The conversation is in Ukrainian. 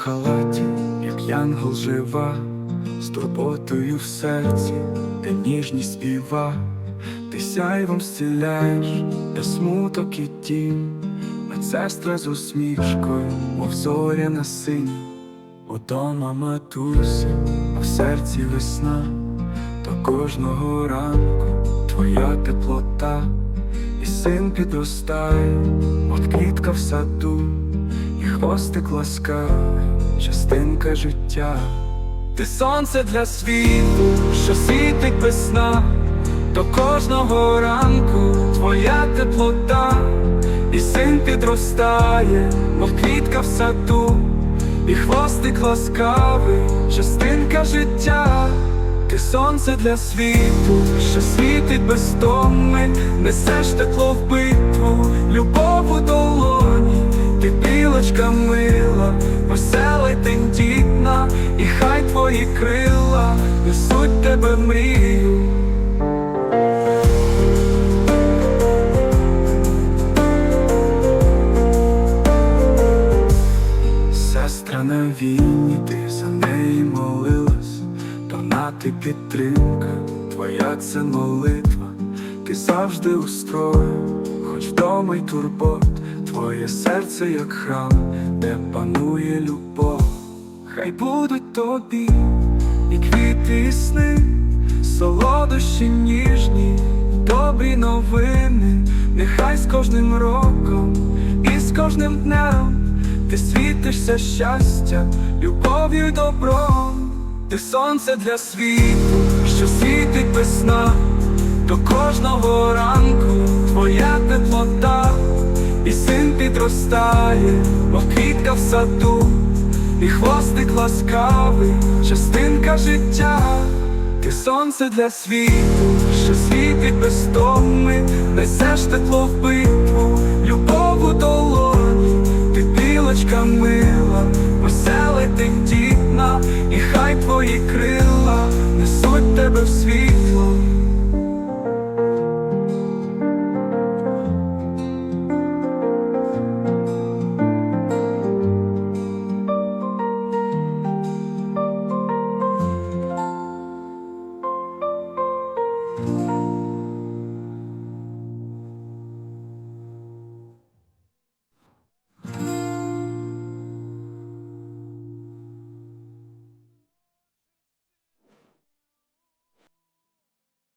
халаті, як янгол жива, з турботою в серці, де ніжність співа, ти сяйвом зціляєш, де смуток і тінь, медсестра з усмішкою, мов зоря на сині, удома матуся, а в серці весна, до кожного ранку твоя теплота, і син підростає, от квітка в саду хвостик ласкавий, частинка життя, ти сонце для світу, що світить весна, до кожного ранку твоя теплота, і син підростає, мов квітка в саду, і хвостик ласкавий, частинка життя. Ти сонце для світу, що світить без томи, несеш тепло в битву, любов ти білочка мила, весела й тендітна, і хай твої крила несуть тебе в мрію. Сестра на війні, ти за неї молилась, донати підтримка, твоя це молитва, ти завжди у строї, хоч вдома й турбот, твоє серце як храм, де панує любов. Хай будуть тобі і квіти, і сни, солодощі ніжні, добрі новини, нехай з кожним роком і з кожним днем. Ти світишся щастя, любов'ю й добром, ти сонце для світу, що світить весна, до кожного ранку син підростає, мов квітка в саду, і хвостик ласкавий, частинка життя, ти сонце для світу, що світить без томи, несеш тепло в битву, любов у долоні. Ти білочка мила, весела й тендітна, і хай твої крила